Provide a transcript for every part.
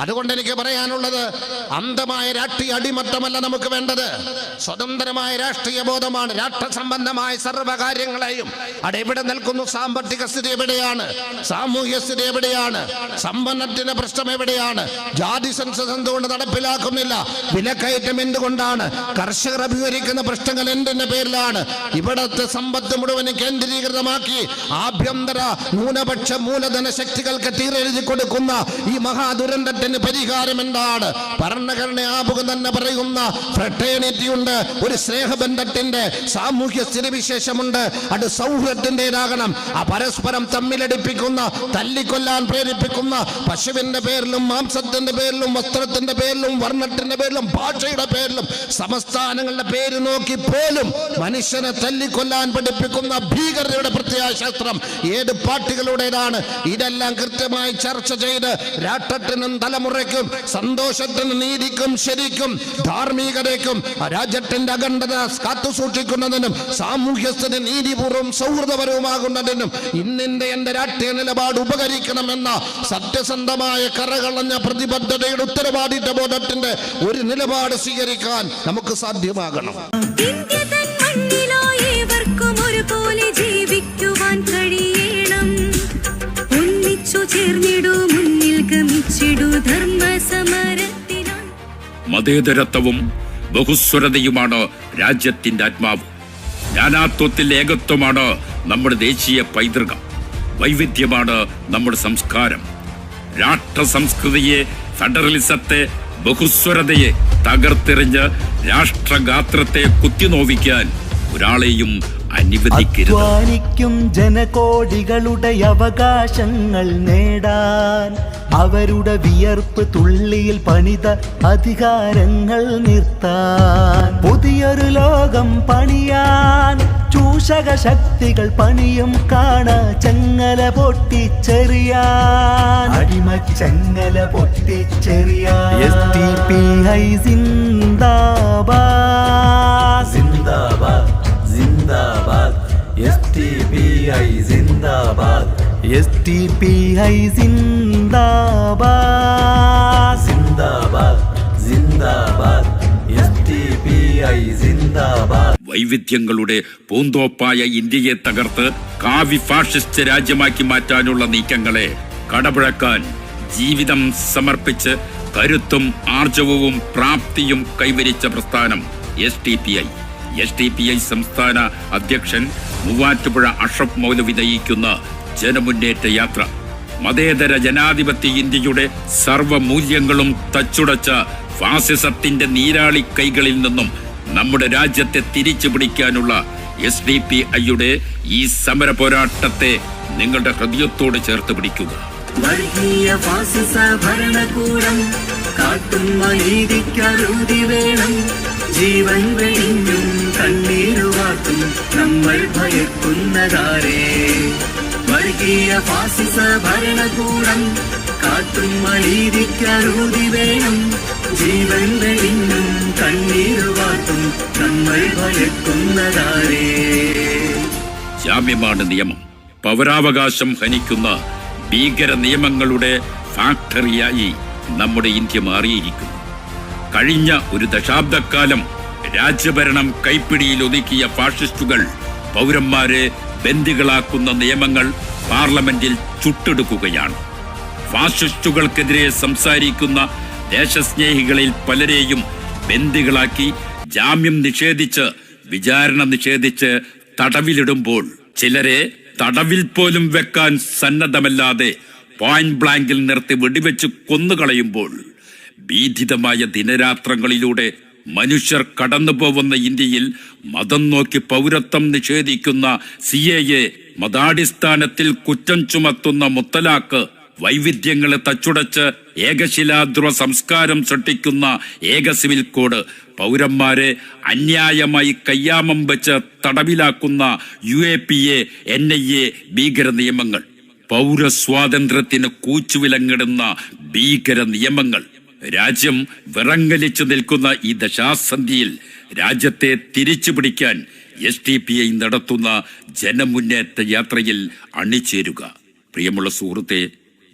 അതുകൊണ്ട് എനിക്ക് പറയാനുള്ളത് അന്ധമായ രാഷ്ട്രീയ അടിമത്തമല്ല നമുക്ക് വേണ്ടത്. സ്വതന്ത്രമായ രാഷ്ട്രീയ ബോധമാണ്. രാഷ്ട്ര സംബന്ധമായ സർവകാര്യങ്ങളെയും അവിടെ എവിടെ നിൽക്കുന്നു. സാമ്പത്തിക സ്ഥിതി എവിടെയാണ്? സാമൂഹ്യ സ്ഥിതി എവിടെയാണ്? സമ്പന്നത്തിന്റെ പ്രശ്നം എവിടെയാണ്? ജാതി സെൻസസ് എന്തുകൊണ്ട് നടപ്പിലാക്കുന്നില്ല? വിലക്കയറ്റം എന്തുകൊണ്ടാണ്? കർഷകർ അഭിമുഖീകരിക്കുന്ന പ്രശ്നങ്ങൾ എന്തിന്റെ പേരിലാണ്? ഇവിടത്തെ സമ്പത്ത് മുഴുവനും കേന്ദ്രീകൃതമാക്കി ആഭ്യന്തര ന്യൂനപക്ഷ മൂലധന ശക്തികൾക്ക് തീരെഴുതി കൊടുക്കുന്ന ഈ മഹാദുരന്തത്തിന് പരിഹാരം എന്താണ്? ആമുഖം തന്നെ പറയുന്ന ഫ്രട്ടേണിറ്റി ഉണ്ട് ഒരു സ്നേഹബന്ധത്തിന്റെ സാമൂഹ്യ സ്ഥിതിവിശേഷമുണ്ട്. അത് സൗഹൃദത്തിന്റെതാകണം. ആ പരസ്പരം തമ്മിലടിപ്പിക്കുന്ന തല്ലിക്കൊല്ലാൻ പ്രേരിപ്പിക്കുന്ന പശുവിന്റെ പേരിലും മാംസത്തിന്റെ പേരിലും വസ്ത്രത്തിന്റെ പേരിലും വർണത്തിന്റെ പേരിലും ഭാഷയുടെ പേരിലും സംസ്ഥാനങ്ങളുടെ പേര് നോക്കി പോലും മനുഷ്യനെ തല്ലിക്കൊല്ലാൻ പഠിപ്പിക്കുന്ന ഭീകരതയുടെ പ്രത്യയശാസ്ത്രം ഏത് പാർട്ടികളുടേതാണ്? ഇതെല്ലാം കൃത്യമായി ചർച്ച ചെയ്ത് രാഷ്ട്രത്തിനും തലമുറയ്ക്കും സന്തോഷത്തിന് നീതിക്കും ശരിക്കും ധാർമ്മികതയ്ക്കും രാജ്യത്തിന്റെ അഖണ്ഡത കാത്തു സൂക്ഷിക്കുന്നതിനും സാമൂഹ്യസ്ഥന് നീതിപൂർവം സൗഹൃദപരവുമാകുന്നതിനും ഇന്നിന്റെ എന്റെ രാഷ്ട്രീയ നിലപാട് ഉപകരിക്കണമെന്ന സത്യസന്ധമായ കറകളഞ്ഞ പ്രതിബദ്ധതയുടെ ഉത്തരവാദിത്ത ബോധത്തിന്റെ ഒരു നിലപാട് സ്വീകരിക്കാൻ നമുക്ക് സാധ്യമാകണം. ഒരുപോലെ ജീവിക്കുവാൻ കഴിയണം. ഒന്നിച്ചു ചേർന്നിടൂ മതേതരത്വവും ബഹുസ്വരതയുമാണ് രാജ്യത്തിന്റെ ആത്മാവ്. നാനാത്വത്തിൽ ഏകത്വമാണ് നമ്മുടെ ദേശീയ പൈതൃകം. വൈവിധ്യമാണ് നമ്മുടെ സംസ്കാരം. രാഷ്ട്ര സംസ്കൃതിയെ ഫെഡറലിസത്തെ ബഹുസ്വരതയെ തകർത്തെറിഞ്ഞ് രാഷ്ട്രഗാത്രത്തെ കുത്തിനോവിക്കാൻ ഒരാളെയും അനുവദിക്കരുത് അധ്വാനിക്കും ജനകോടികളുടെ അവകാശങ്ങൾ നേടാൻ അവരുടെ വിയർപ്പ് തുള്ളിയിൽ പണിത അധികാരങ്ങൾ നിർത്താൻ പുതിയൊരു ലോകം പണിയാൻ ചൂഷക ശക്തികൾ പണിയും കാണ ചങ്ങല പൊട്ടിച്ചെറിയാൻ അടിമ ചങ്ങല പൊട്ടിച്ചെറിയാൻ S T P I T P I Zindabad S T P I സിന്ദാബാദ് സിന്ദാബാദ് സിന്ദാബാദ് എസ് ടി പി ഐ സിന്ദാബാദ് വൈവിധ്യങ്ങളുടെ പൂന്തോപ്പായ ഇന്ത്യയെ തകർത്ത് കാവി ഫാഷിസ്റ്റ് രാജ്യമാക്കി മാറ്റാനുള്ള നീക്കങ്ങളെ കടപുഴക്കാൻ ജീവിതം സമർപ്പിച്ച് കരുത്തും ആർജവവും പ്രാപ്തിയും കൈവരിച്ച പ്രസ്ഥാനം S T P I S D P I സംസ്ഥാന അധ്യക്ഷൻ മൂവാറ്റുപുഴ അഷഫ് മൗല നയിക്കുന്ന ജനമുന്നേറ്റ യാത്ര. മതേതര ജനാധിപത്യ ഇന്ത്യയുടെ സർവമൂല്യങ്ങളും തച്ചുടച്ച ഫാസിസത്തിന്റെ നീരാളി കൈകളിൽ നിന്നും നമ്മുടെ രാജ്യത്തെ തിരിച്ചു പിടിക്കാനുള്ള എസ് ഡി പി ഐയുടെ ഈ സമര പോരാട്ടത്തെ നിങ്ങളുടെ ഹൃദയത്തോട് ചേർത്ത് പിടിക്കുക. വർഗീയ ഭരണകൂടം കാട്ടുന്ന വേണം. ജീവൻ വെളിഞ്ഞും കണ്ണീരുവാക്കും നമ്മൾ ഭയക്കുന്നതാരേ. വർഗീയ ഫാസിസ ഭരണകൂടം കാട്ടും നീതിക്കറുതി വേണം. ജീവൻ വെളിഞ്ഞും കണ്ണീരുവാക്കും നമ്മൾ ഭയക്കുന്നതാരേ. ജാമ്യമാണ് നിയമം. പൗരാവകാശം ഹനിക്കുന്ന ഭീകര നിയമങ്ങളുടെ ഫാക്ടറിയായി നമ്മുടെ ഇന്ത്യ മാറിയിരിക്കുന്നു. കഴിഞ്ഞ ഒരു ദശാബ്ദക്കാലം രാജ്യഭരണം കൈപ്പിടിയിൽ ഒതുക്കിയ ഫാഷിസ്റ്റുകൾ പൗരന്മാരെ ബന്ദികളാക്കുന്ന നിയമങ്ങൾ പാർലമെന്റിൽ ചുട്ടെടുക്കുകയാണ്. ഫാഷിസ്റ്റുകൾക്കെതിരെ സംസാരിക്കുന്ന ദേശസ്നേഹികളിൽ പലരെയും ബന്ദികളാക്കി ജാമ്യം നിഷേധിച്ച് വിചാരണ നിഷേധിച്ച് തടവിലിടുമ്പോൾ ചിലരെ തടവിൽ പോലും വെക്കാൻ സന്നദ്ധമല്ലാതെ പോയിന്റ് ബ്ലാങ്കിൽ നിർത്തി വെടിവെച്ച് കൊന്നുകളയുമ്പോൾ ഭീതിതമായ ദിനരാത്രങ്ങളിലൂടെ മനുഷ്യർ കടന്നുപോകുന്ന ഇന്ത്യയിൽ മതം നോക്കി പൗരത്വം നിഷേധിക്കുന്ന സി എ എ മതാടിസ്ഥാനത്തിൽ കുറ്റം ചുമത്തുന്ന മുത്തലാക്ക് വൈവിധ്യങ്ങളെ തച്ചുടച്ച് ഏകശിലാധ്രുവ സംസ്കാരം സൃഷ്ടിക്കുന്ന ഏക സിവിൽ കോഡ്. പൗരന്മാരെ അന്യായമായി കയ്യാമം വെച്ച് തടവിലാക്കുന്ന U A P A N I A ഭീകര നിയമങ്ങൾ പൗരസ്വാതന്ത്ര്യത്തിന് കൂച്ചുവിലങ്ങിടുന്ന ഭീകര നിയമങ്ങൾ രാജ്യം വിറങ്ങലിച്ചു നിൽക്കുന്ന ഈ ദശാസന്ധിയിൽ രാജ്യത്തെ തിരിച്ചു പിടിക്കാൻ എസ് ടി പി ഐ നടത്തുന്ന ജനമുന്നേറ്റ യാത്രയിൽ അണിചേരുക. പ്രിയമുള്ള സുഹൃത്തെ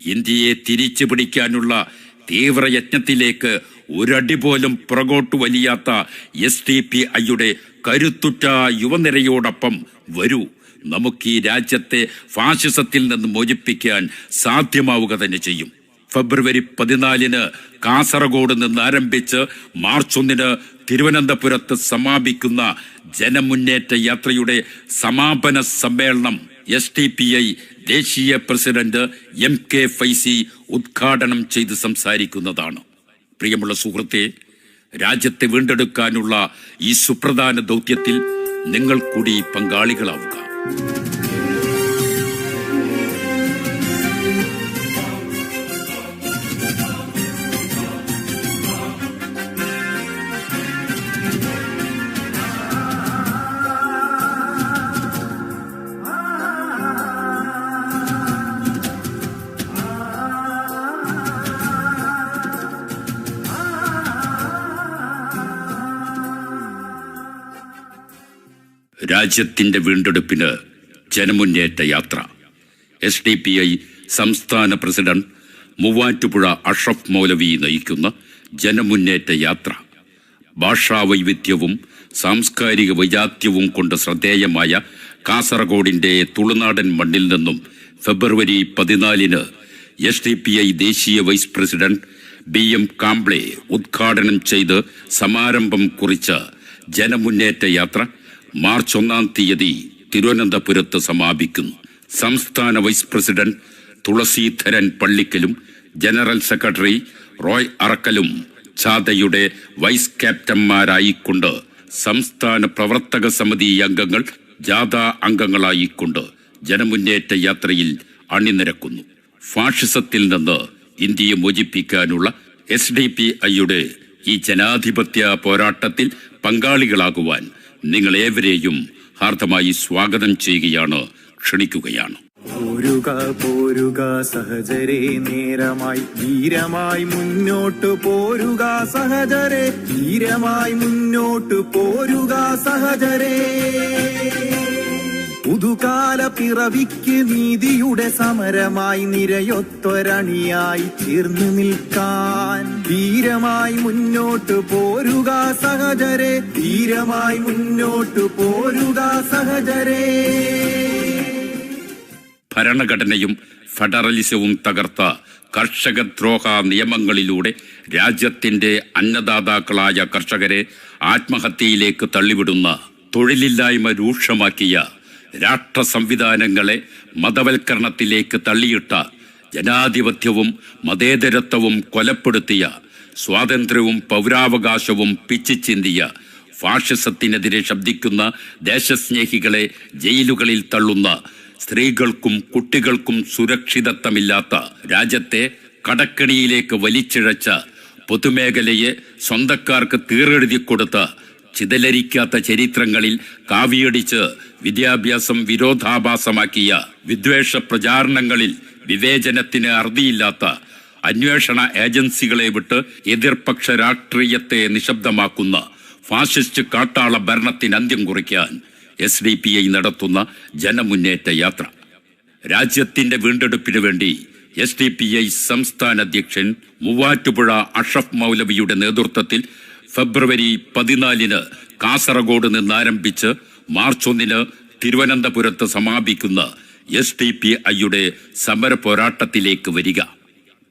ഇന്ത്യയെ തിരിച്ചു പിടിക്കാനുള്ള തീവ്രയജ്ഞത്തിലേക്ക് ഒരടി പോലും പുറകോട്ട് വലിയാത്ത എസ് ടി പി ഐയുടെ കരുത്തുറ്റ യുവനിരയോടൊപ്പം വരൂ. നമുക്ക് ഈ രാജ്യത്തെ ഫാസിസത്തിൽ നിന്ന് മോചിപ്പിക്കാൻ സാധ്യമാവുക തന്നെ ചെയ്യും. ഫെബ്രുവരി പതിനാലിന് കാസർഗോഡ് നിന്ന് ആരംഭിച്ച് മാർച്ച് ഒന്നിന് തിരുവനന്തപുരത്ത് സമാപിക്കുന്ന ജനമുന്നേറ്റ യാത്രയുടെ സമാപന സമ്മേളനം എസ് ടി പി ഐ ദേശീയ പ്രസിഡന്റ് എം കെ ഫൈസി ഉദ്ഘാടനം ചെയ്ത് സംസാരിക്കുന്നതാണ്. പ്രിയമുള്ള സുഹൃത്തെ രാജ്യത്തെ വീണ്ടെടുക്കാനുള്ള ഈ സുപ്രധാന ദൗത്യത്തിൽ നിങ്ങൾ കൂടി പങ്കാളികളാവുക. രാജ്യത്തിന്റെ വീണ്ടെടുപ്പിന് ജനമുന്നേറ്റ യാത്ര. എസ് ഡി പി ഐ സംസ്ഥാന പ്രസിഡന്റ് മൂവാറ്റുപുഴ അഷ്റഫ് മൗലവി നയിക്കുന്ന ജനമുന്നേറ്റ യാത്ര. ഭാഷാ വൈവിധ്യവും സാംസ്കാരിക വൈജാത്യവും കൊണ്ട് ശ്രദ്ധേയമായ കാസർഗോഡിന്റെ തുളുനാടൻ മണ്ണിൽ നിന്നും ഫെബ്രുവരി പതിനാലിന് എസ് ഡി പി ഐ ദേശീയ vice president B M Kamble ഉദ്ഘാടനം ചെയ്ത് സമാരംഭം കുറിച്ച ജനമുന്നേറ്റ യാത്ര മാർച്ച് ഒന്നാം തീയതി തിരുവനന്തപുരത്ത് സമാപിക്കുന്നു. സംസ്ഥാന വൈസ് പ്രസിഡന്റ് തുളസീധരൻ പള്ളിക്കലും ജനറൽ സെക്രട്ടറി റോയ് അറക്കലും ചാതയുടെ വൈസ് ക്യാപ്റ്റന്മാരായിക്കൊണ്ട് സംസ്ഥാന പ്രവർത്തക സമിതി അംഗങ്ങൾ ജാഥ അംഗങ്ങളായിക്കൊണ്ട് ജനമുന്നേറ്റ യാത്രയിൽ അണിനിരക്കുന്നു. ഫാഷിസത്തിൽ നിന്ന് ഇന്ത്യയെ മോചിപ്പിക്കാനുള്ള എസ് ഡി പി ഐയുടെ ഈ ജനാധിപത്യ പോരാട്ടത്തിൽ പങ്കാളികളാകുവാൻ നിങ്ങളേവരെയും ഹാർദമായി സ്വാഗതം ചെയ്യുകയാണ് ക്ഷണിക്കുകയാണ്. പോരുക പോരുക സഹജരെ നേരമായി ധീരമായി മുന്നോട്ട് പോരുക സഹജരെ ധീരമായി മുന്നോട്ട് പോരുക സഹജരെ പുതുകാല പിറവിക്ക് നീതിയുടെ സമരമായി നിരയൊത്തൊരണിയായി തീർന്നു നിൽക്കാൻ. ധീരമായി മുന്നോട്ട് പോരുക സഹജരെ ധീരമായി മുന്നോട്ട് പോരുക സഹജരെ. ഭരണഘടനയും ഫെഡറലിസവും തകർത്ത കർഷക ദ്രോഹ നിയമങ്ങളിലൂടെ രാജ്യത്തിന്റെ അന്നദാതാക്കളായ കർഷകരെ ആത്മഹത്യയിലേക്ക് തള്ളിവിടുന്ന തൊഴിലില്ലായ്മ രൂക്ഷമാക്കിയ രാഷ്ട്ര സംവിധാനങ്ങളെ മതവൽക്കരണത്തിലേക്ക് തള്ളിയിട്ട ജനാധിപത്യവും മതേതരത്വവും കൊലപ്പെടുത്തിയ സ്വാതന്ത്ര്യവും പൗരാവകാശവും പിച്ചിച്ചിന്തിയ ഫാഷിസത്തിനെതിരെ ശബ്ദിക്കുന്ന ദേശസ്നേഹികളെ ജയിലുകളിൽ തള്ളുന്ന സ്ത്രീകൾക്കും കുട്ടികൾക്കും സുരക്ഷിതത്വമില്ലാത്ത രാജ്യത്തെ കടക്കണിയിലേക്ക് വലിച്ചിഴച്ച പൊതുമേഖലയെ സ്വന്തക്കാർക്ക് തീറെഴുതി കൊടുത്ത ചിതലരിക്കാത്ത ചരിത്രങ്ങളിൽ കാവിയടിച്ച് വിദ്യാഭ്യാസം വിരോധാഭാസമാക്കിയ വിദ്വേഷ പ്രചാരണങ്ങളിൽ വിവേചനത്തിന് അറുതിയില്ലാത്ത അന്വേഷണ ഏജൻസികളെ വിട്ട് എതിർപക്ഷ രാഷ്ട്രീയത്തെ നിശബ്ദമാക്കുന്ന ഫാസിസ്റ്റ് കാട്ടാള ഭരണത്തിന് അന്ത്യം കുറിക്കാൻ എസ് ഡി പി ഐ നടത്തുന്ന ജനമുന്നേറ്റ യാത്ര. രാജ്യത്തിന്റെ വീണ്ടെടുപ്പിനു വേണ്ടി എസ് ഡി പി ഐ സംസ്ഥാന അധ്യക്ഷൻ മൂവാറ്റുപുഴ അഷഫ് മൗലവിയുടെ നേതൃത്വത്തിൽ ഫെബ്രുവരി പതിനാലിന് കാസർഗോഡ് നിന്ന് ആരംഭിച്ച് മാർച്ച് ഒന്നിന് തിരുവനന്തപുരത്ത് സമാപിക്കുന്ന എസ് ഡി പി ഐയുടെ സമര പോരാട്ടത്തിലേക്ക് വരിക.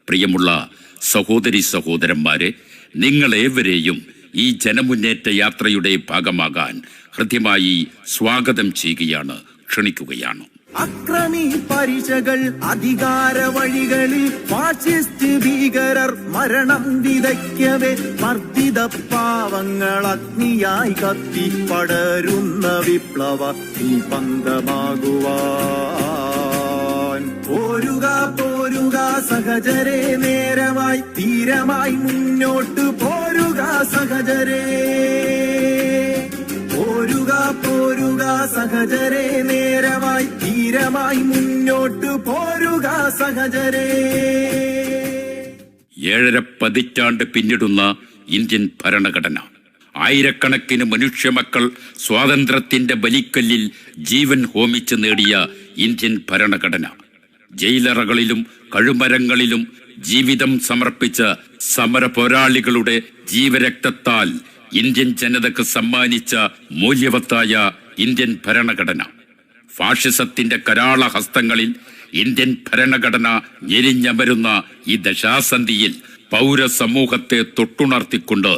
പ്രിയമുള്ള സഹോദരി സഹോദരന്മാരെ നിങ്ങളേവരെയും ഈ ജനമുന്നേറ്റ യാത്രയുടെ ഭാഗമാകാൻ ഹൃദ്യമായി സ്വാഗതം ചെയ്യുകയാണ് ക്ഷണിക്കുകയാണ്. അക്രമി പരിചകൾ അധികാര വഴികളിൽ ഫാഷിസ്റ്റ് ഭീകരർ മരണം വിതയ്ക്കവേ. വർദ്ധിത പാവങ്ങൾ അഗ്നിയായി കത്തി പടരുന്ന വിപ്ലവ ദീപന്തമാകുവാൻ പോരുക പോരുക സഹജരെ നേരമായി തീരമായി മുന്നോട്ട് പോരുക സഹജരെ പോരുക സഹജരെ നേരമായി ധീരമായി മുന്നോട്ട് പോരുക സഹജരെ. ഏഴര പതിറ്റാണ്ട് പിന്നിടുന്ന ഇന്ത്യൻ ഭരണഘടന. ആയിരക്കണക്കിന് മനുഷ്യമക്കൾ സ്വാതന്ത്ര്യത്തിന്റെ ബലിക്കല്ലിൽ ജീവൻ ഹോമിച്ച് നേടിയ ഇന്ത്യൻ ഭരണഘടന. ജയിലറകളിലും കഴുമരങ്ങളിലും ജീവിതം സമർപ്പിച്ച സമര പോരാളികളുടെ ജീവരക്തത്താൽ ഇന്ത്യൻ ജനതക്ക് സമ്മാനിച്ച മൂല്യവത്തായ ഇന്ത്യൻ ഭരണഘടന. ഫാഷിസത്തിന്റെ കരാള ഹസ്തങ്ങളിൽ ഇന്ത്യൻ ഭരണഘടന ഞെരിഞ്ഞമരുന്ന ഈ ദശാസന്ധിയിൽ പൗരസമൂഹത്തെ തൊട്ടുണർത്തിക്കൊണ്ട്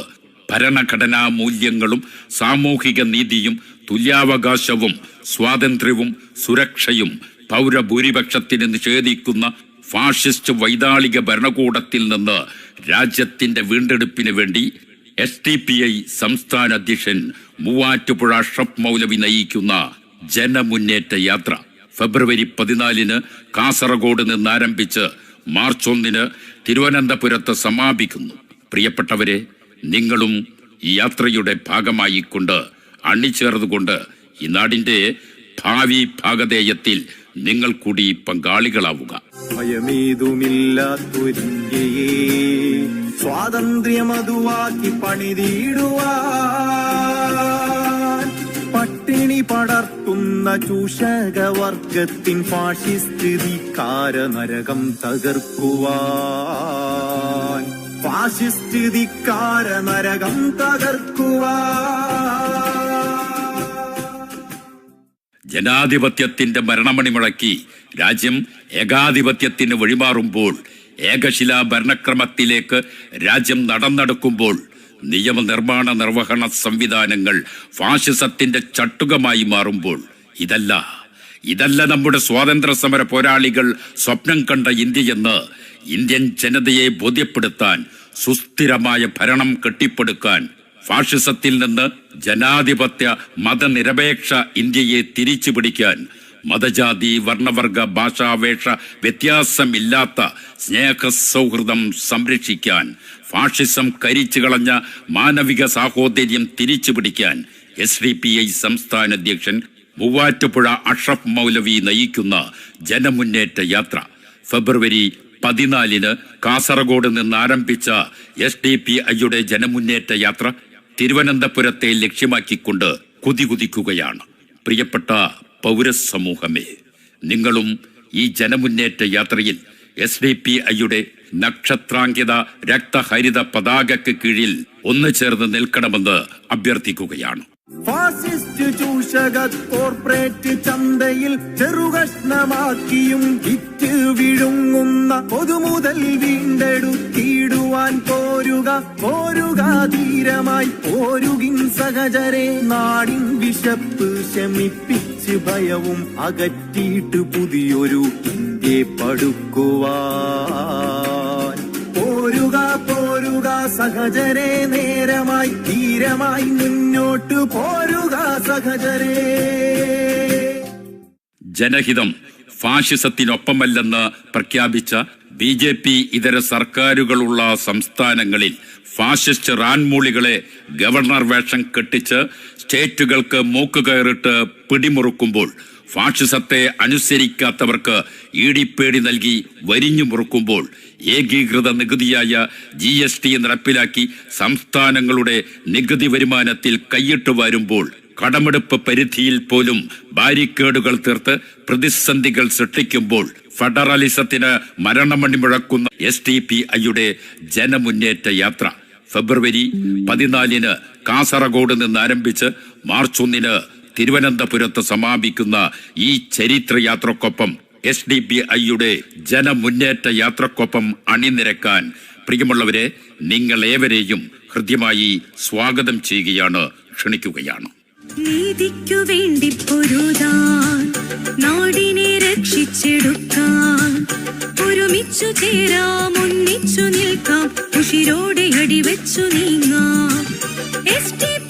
ഭരണഘടനാ മൂല്യങ്ങളും സാമൂഹിക നീതിയും തുല്യാവകാശവും സ്വാതന്ത്ര്യവും സുരക്ഷയും പൗരഭൂരിപക്ഷത്തിന് നിഷേധിക്കുന്ന ഫാഷിസ്റ്റ് വൈതാളിക ഭരണകൂടത്തിൽ നിന്ന് രാജ്യത്തിന്റെ വീണ്ടെടുപ്പിന് വേണ്ടി എസ് ടി പി ഐ സംസ്ഥാന അധ്യക്ഷൻ മൂവാറ്റുപുഴ ഷഫ് മൗലവി നയിക്കുന്ന ജനമുന്നേറ്റ യാത്ര ഫെബ്രുവരി പതിനാലിന് കാസർഗോഡ് നിന്ന് ആരംഭിച്ച് മാർച്ച് ഒന്നിന് തിരുവനന്തപുരത്ത് സമാപിക്കുന്നു. പ്രിയപ്പെട്ടവരെ നിങ്ങളും ഈ യാത്രയുടെ ഭാഗമായിക്കൊണ്ട് അണിചേർന്നുകൊണ്ട് ഈ നാടിന്റെ ഭാവി ഭാഗധേയത്തിൽ നിങ്ങൾ കൂടി പങ്കാളികളാവുക. ഭയമേതുമില്ലാത്തൊരിന്ത്യയെ സ്വാതന്ത്ര്യമതുവാക്കി പണിതീടുക പട്ടിണി പടർത്തുന്ന ചൂഷകവർഗത്തിൻ ഫാഷിസ്റ്റ് ധിക്കാര നരകം തകർക്കുവാൻ. ഫാഷിസ്റ്റ് തകർക്കുവാൻ. ജനാധിപത്യത്തിന്റെ മരണമണി മുഴക്കി രാജ്യം ഏകാധിപത്യത്തിന് വഴിമാറുമ്പോൾ ഏകശിലാ ഭരണക്രമത്തിലേക്ക് രാജ്യം നടന്നെടുക്കുമ്പോൾ നിയമനിർമ്മാണ നിർവഹണ സംവിധാനങ്ങൾ ഫാഷിസത്തിന്റെ ചട്ടുകമായി മാറുമ്പോൾ ഇതല്ല. ഇതല്ല നമ്മുടെ സ്വാതന്ത്ര്യ സമര പോരാളികൾ സ്വപ്നം കണ്ട ഇന്ത്യയെന്ന് ഇന്ത്യൻ ജനതയെ ബോധ്യപ്പെടുത്താൻ സുസ്ഥിരമായ ഭരണം കെട്ടിപ്പടുക്കാൻ ഫാഷിസത്തിൽ നിന്ന് ജനാധിപത്യ മതനിരപേക്ഷ ഇന്ത്യയെ തിരിച്ചു പിടിക്കാൻ മതജാതി വർണവർഗ ഭാഷാവേഷ വ്യത്യാസമില്ലാത്ത സ്നേഹ സൗഹൃദം സംരക്ഷിക്കാൻ ഫാഷിസം കരിച്ചു കളഞ്ഞ മാനവിക സാഹോദര്യം തിരിച്ചു പിടിക്കാൻ എസ് ഡി പി ഐ സംസ്ഥാന അധ്യക്ഷൻ മൂവാറ്റുപുഴ അഷ്റഫ് മൗലവി നയിക്കുന്ന ജനമുന്നേറ്റ യാത്ര. ഫെബ്രുവരി പതിനാലിന് കാസർഗോഡ് നിന്ന് ആരംഭിച്ച എസ് ഡി പി ഐയുടെ ജനമുന്നേറ്റ യാത്ര തിരുവനന്തപുരത്തെ ലക്ഷ്യമാക്കിക്കൊണ്ട് കുതികുതിക്കുകയാണ്. പ്രിയപ്പെട്ട പൗരസമൂഹമേ. നിങ്ങളും ഈ ജനമുന്നേറ്റ യാത്രയിൽ എസ് ഡി പി ഐയുടെ നക്ഷത്രാങ്കിത രക്തഹരിത പതാകയ്ക്ക് കീഴിൽ ഒന്നു ചേർന്ന് നിൽക്കണമെന്ന് അഭ്യർത്ഥിക്കുകയാണ്. ഫാസിസ്റ്റ് ചൂഷക കോർപ്പറേറ്റ് ചന്തയിൽ ചെറുകഷ്ണമാക്കിയും വിറ്റ് വിഴുങ്ങുന്ന പൊതുമുതൽ വീണ്ടെടുത്തിടുവാൻ പോരുക പോരുക ധീരമായി പോരുകിൻ സഹചരെ നാടിൻ വിശപ്പ് ശമിപ്പിച്ച് ഭയവും അകറ്റിയിട്ട് പുതിയൊരു ഇന്ത്യ പടുക്കുവാൻ. പോരുക സഹജരെ നേരമായി ധീരമായി മുന്നോട്ട് പോരുക സഹജരെ. ജനഹിതം ഫാഷിസത്തിനൊപ്പമല്ലെന്ന് പ്രഖ്യാപിച്ച ബി ജെ പി ഇതര സർക്കാരുകളുള്ള സംസ്ഥാനങ്ങളിൽ ഫാഷിസ്റ്റ് റാൻമൂളികളെ ഗവർണർ വേഷം കെട്ടിച്ച് സ്റ്റേറ്റുകൾക്ക് മൂക്ക് കയറിട്ട് പിടിമുറുക്കുമ്പോൾ ഫാഷിസത്തെ അനുസരിക്കാത്തവർക്ക് ഈടിപ്പേടി നൽകി വരിഞ്ഞു മുറുക്കുമ്പോൾ ഏകീകൃത നികുതിയായ ജി എസ് ടി നടപ്പിലാക്കി സംസ്ഥാനങ്ങളുടെ നികുതി വരുമാനത്തിൽ കൈയിട്ട് വരുമ്പോൾ കടമെടുപ്പ് പരിധിയിൽ പോലും ബാരിക്കേഡുകൾ തീർത്ത് പ്രതിസന്ധികൾ സൃഷ്ടിക്കുമ്പോൾ ഫെഡറലിസത്തിന് മരണമണി മുഴക്കുന്ന എസ് ടി പി ഐയുടെ ജനമുന്നേറ്റ യാത്ര. ഫെബ്രുവരി പതിനാലിന് കാസർഗോഡ് നിന്ന് ആരംഭിച്ച് മാർച്ച് ഒന്നിന് തിരുവനന്തപുരത്ത് സമാപിക്കുന്ന ഈ ചരിത്രയാത്രക്കൊപ്പം എസ് ഡി പി ഐയുടെ ജനമുന്നേറ്റ യാത്രക്കൊപ്പം അണിനിരക്കാൻ പ്രിയമുള്ളവരെ നിങ്ങൾ ഏവരെയും ഹൃദ്യമായി സ്വാഗതം ചെയ്യുകയാണ് ക്ഷണിക്കുകയാണ്. വേണ്ടി ഒരുമിച്ചു ചേരാം ഒന്നിച്ചു നിൽക്കാം ഉഷിരോടെ അടിവെച്ചു നീങ്ങാം. എസ് ടി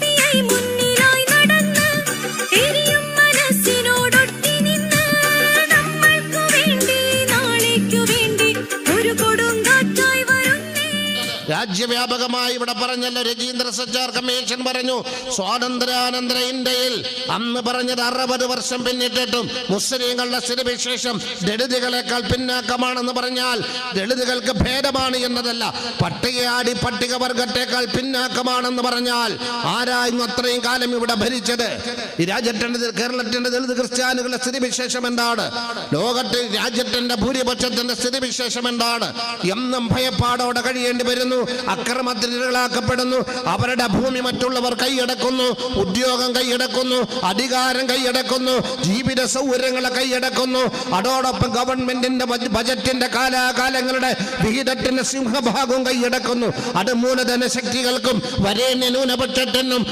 രാജ്യവ്യാപകമായി ഇവിടെ പറഞ്ഞല്ലോ രജീന്ദ്ര സച്ചാർ കമ്മീഷൻ പറഞ്ഞു സ്വാതന്ത്ര്യാനന്തര ഇന്ത്യയിൽ അന്ന് പറഞ്ഞത് അറുപത് വർഷം പിന്നിട്ടിട്ടും മുസ്ലിങ്ങളുടെ സ്ഥിതിവിശേഷം ദളിതുകളെക്കാൾ പിന്നാക്കമാണെന്ന് പറഞ്ഞാൽ ദളിതുകൾക്ക് ഭേദമാണ് എന്നതല്ല പട്ടികയാടി പട്ടികവർഗത്തെക്കാൾ പിന്നാക്കമാണെന്ന് പറഞ്ഞാൽ ആരായിരുന്നു അത്രയും കാലം ഇവിടെ ഭരിച്ചത്? ഈ രാജ്യത്തിന്റെ കേരളത്തിന്റെ ദളിത് ക്രിസ്ത്യാനികളുടെ സ്ഥിതിവിശേഷം എന്താണ്? ലോകത്തെ രാജ്യത്തിന്റെ ഭൂരിപക്ഷത്തിന്റെ സ്ഥിതിവിശേഷം എന്താണ്? എന്നും ഭയപ്പാടോടെ കഴിയേണ്ടി വരുന്നു. അക്രമത്തിനിരകളാക്കപ്പെടുന്നു. അവരുടെ ഭൂമി മറ്റുള്ളവർ കൈയടക്കുന്നു. ഉദ്യോഗം കൈയടക്കുന്നു. അധികാരം കൈയടക്കുന്നു. ജീവിത സൗകര്യങ്ങളെ കൈയടക്കുന്നു. അതോടൊപ്പം ഗവൺമെന്റിന്റെ ബജറ്റിന്റെ കാലാകാലങ്ങളുടെ വിഹിതത്തിന്റെ സിംഹഭാഗവും കൈയടക്കുന്നു. അത് മൂലധന ശക്തികൾക്കും വരേണ്യ ന്യൂനപക്ഷത്തിനും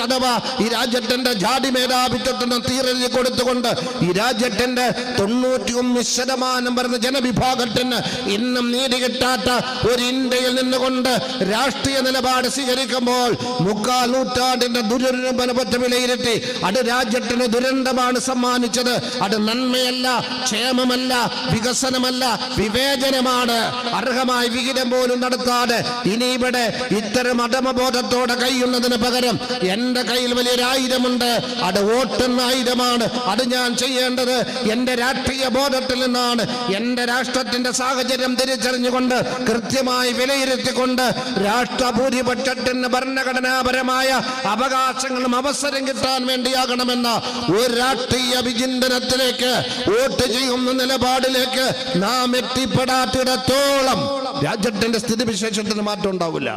അഥവാ ഈ രാജ്യത്തിന്റെ ജാതി മേധാവിത്വത്തിനും തീരതി കൊടുത്തുകൊണ്ട് ഈ രാജ്യത്തിന്റെ തൊണ്ണൂറ്റിയൊന്ന് ശതമാനം വരുന്ന ജനവിഭാഗത്തിന് ഇന്നും നീതി കിട്ടാത്ത ഒരു ഇന്ത്യയിൽ നിന്നുകൊണ്ട് രാഷ്ട്രീയ നിലപാട് സ്വീകരിക്കുമ്പോൾ മുക്കാൽ നൂറ്റാണ്ടിന്റെ ദുരനുഭവത്തെ വിലയിരുത്തി അത് രാജ്യത്തിന് ദുരന്തമാണ് സമ്മാനിച്ചത്. അത് നന്മയല്ല ക്ഷേമമല്ല വികസനമല്ല വിവേചനമാണ്. അർഹമായ വിഹിതം പോലും നടത്താതെ ഇനി ഇവിടെ ഇത്തരം അധമബോധത്തോടെ കഴിയുന്നതിന് പകരം എന്റെ കയ്യിൽ വലിയൊരു ആയുധമുണ്ട്. അത് വോട്ടെന്ന ആയുധമാണ്. അത് ഞാൻ ചെയ്യേണ്ടത് എന്റെ രാഷ്ട്രീയ ബോധത്തിൽ നിന്നാണ്. എന്റെ രാഷ്ട്രത്തിന്റെ സാഹചര്യം തിരിച്ചറിഞ്ഞുകൊണ്ട് കൃത്യമായി വിലയിരുത്തിക്കൊണ്ട് രാഷ്ട്രഭൂരിപക്ഷത്തിന് ഭരണഘടനാപരമായ അവകാശങ്ങളും അവസരം കിട്ടാൻ വേണ്ടിയാകണമെന്ന ഒരു രാഷ്ട്രീയ വിചിന്തനത്തിലേക്ക് വോട്ട് ചെയ്യുന്ന നിലപാടിലേക്ക് നാം എത്തിപ്പെടാത്തിടത്തോളം രാജ്യത്തിന്റെ സ്ഥിതിവിശേഷത്തിന് മാറ്റം ഉണ്ടാവില്ല.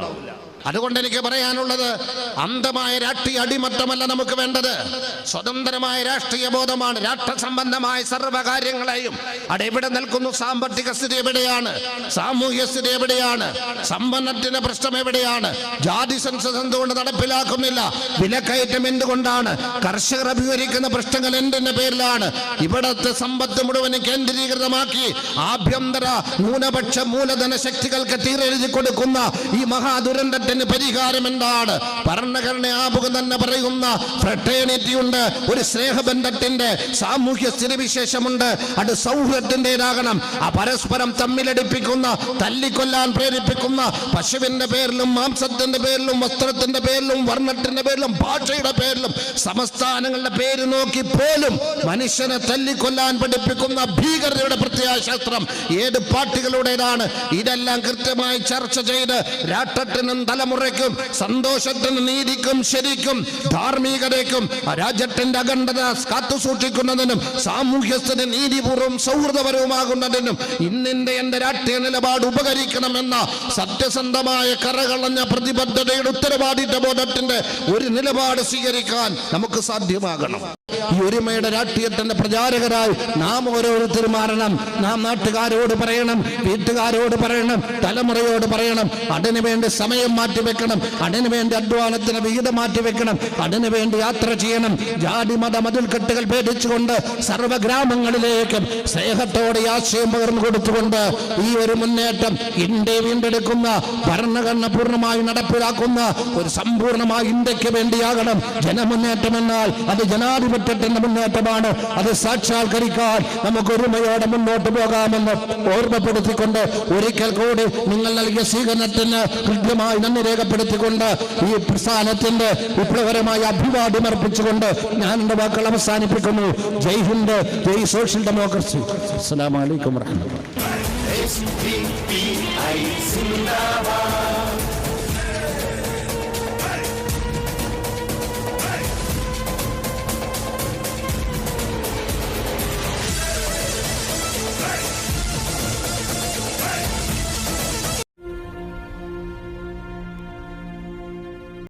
അതുകൊണ്ട് എനിക്ക് പറയാനുള്ളത് അന്ധമായ രാഷ്ട്രീയ അടിമത്തമല്ല നമുക്ക് വേണ്ടത്. സ്വതന്ത്രമായ രാഷ്ട്രീയ ബോധമാണ് രാഷ്ട്രസംബന്ധമായ അവിടെ എവിടെ നിൽക്കുന്നു സാമ്പത്തിക സ്ഥിതി എവിടെയാണ്? സാമൂഹ്യ സ്ഥിതി എവിടെയാണ്? സമ്പന്നത്തിന്റെ പ്രശ്നം എവിടെയാണ്? ജാതി സെൻസസ് എന്തുകൊണ്ട് നടപ്പിലാക്കുന്നില്ല? വിലക്കയറ്റം എന്തുകൊണ്ടാണ്? കർഷകർ അഭിമുഖീകരിക്കുന്ന പ്രശ്നങ്ങൾ എന്തിന്റെ പേരിലാണ്? ഇവിടത്തെ സമ്പത്ത് മുഴുവനും കേന്ദ്രീകൃതമാക്കി ആഭ്യന്തര ന്യൂനപക്ഷ മൂലധന ശക്തികൾക്ക് തീരെഴുതി കൊടുക്കുന്ന ഈ മഹാദുരന്തത്തിന് പരിഹാരം എന്താണ്? ഭരണഘടന ആമുഖം തന്നെ പറയുന്ന ഫ്രട്ടേണിറ്റി ഉണ്ട് ഒരു സ്നേഹബന്ധത്തിന്റെ സാമൂഹ്യ സ്ഥിതിവിശേഷമുണ്ട്. അത് സൗഹൃദത്തിന്റെതാകണം. ആ പരസ്പരം തമ്മിലടിപ്പിക്കുന്ന തല്ലിക്കൊല്ലാൻ പ്രേരിപ്പിക്കുന്ന പശുവിന്റെ പേരിലും മാംസത്തിന്റെ പേരിലും വസ്ത്രത്തിന്റെ പേരിലും വർണത്തിന്റെ പേരിലും ഭാഷയുടെ പേരിലും സംസ്ഥാനങ്ങളുടെ പേര് നോക്കി പോലും മനുഷ്യനെ തല്ലിക്കൊല്ലാൻ പഠിപ്പിക്കുന്ന ഭീകരതയുടെ പ്രത്യയശാസ്ത്രം ഏത് പാർട്ടികളുടേതാണ്? ഇതെല്ലാം കൃത്യമായി ചർച്ച ചെയ്ത് രാഷ്ട്രത്തിനും തലമുറയ്ക്കും സന്തോഷത്തിന് നീതിക്കും ശരിക്കും ധാർമ്മികതയ്ക്കും രാജ്യത്തിന്റെ അഖണ്ഡത കാത്തു സൂക്ഷിക്കുന്നതിനും സാമൂഹ്യസ്ഥന് നീതിപൂർവം സൗഹൃദപരവുമാകുന്നതിനും ഇന്നിന്റെ എന്റെ രാഷ്ട്രീയ നിലപാട് ഉപകരിക്കണമെന്ന സത്യസന്ധമായ കറകളഞ്ഞ പ്രതിബദ്ധതയുടെ ഉത്തരവാദിത്ത ബോധത്തിന്റെ ഒരു നിലപാട് സ്വീകരിക്കാൻ നമുക്ക് സാധ്യമാകണം. ഈ ഒരുമയുടെ രാഷ്ട്രീയത്തിന്റെ പ്രചാരകരായി നാം ഓരോരുത്തരും മാറണം നാം നാട്ടുകാരോട് പറയണം വീട്ടുകാരോട് പറയണം തലമുറയോട് പറയണം. അതിനു വേണ്ടി സമയം മാറ്റിവെക്കണം. അതിനു വേണ്ടി അധ്വാനത്തിന് വിഹിതം മാറ്റിവെക്കണം. അതിനു വേണ്ടി യാത്ര ചെയ്യണം. ജാതി മത മതിൽക്കെട്ടുകൾ ഭേദിച്ചുകൊണ്ട് സർവ ഗ്രാമങ്ങളിലേക്കും സ്നേഹത്തോടെ ആശയം പകർന്നു കൊടുത്തുകൊണ്ട് ഈ ഒരു മുന്നേറ്റം ഇന്ത്യ വീണ്ടെടുക്കുന്ന ഭരണഘടന പൂർണമായി നടപ്പിലാക്കുന്ന ഒരു സമ്പൂർണമായ ഇന്ത്യയ്ക്ക് വേണ്ടിയാകണം. ജനമുന്നേറ്റം എന്നാൽ അത് ജനാധിപത്യത്തിന്റെ മുന്നേറ്റമാണ്. അത് സാക്ഷാത്കരിക്കാൻ നമുക്ക് ഒരുമയോടെ മുന്നോട്ട് പോകാമെന്ന് ഓർമ്മപ്പെടുത്തിക്കൊണ്ട് ഒരിക്കൽ കൂടി നിങ്ങൾ നൽകിയ സ്വീകരണത്തിന് കൃത്യമായി നന്ദി രേഖപ്പെടുത്തിക്കൊണ്ട് ഈ പ്രസ്ഥാനത്തിന്റെ വിപ്ലവകരമായ അഭിവാദ്യം അർപ്പിച്ചുകൊണ്ട് ഞാൻ എന്റെ വാക്കുകൾ അവസാനിപ്പിക്കുന്നു. Jai Hind Jai social democracy. വറഹ്മത്തുള്ളാഹി SDPI സിന്ദാബാദ്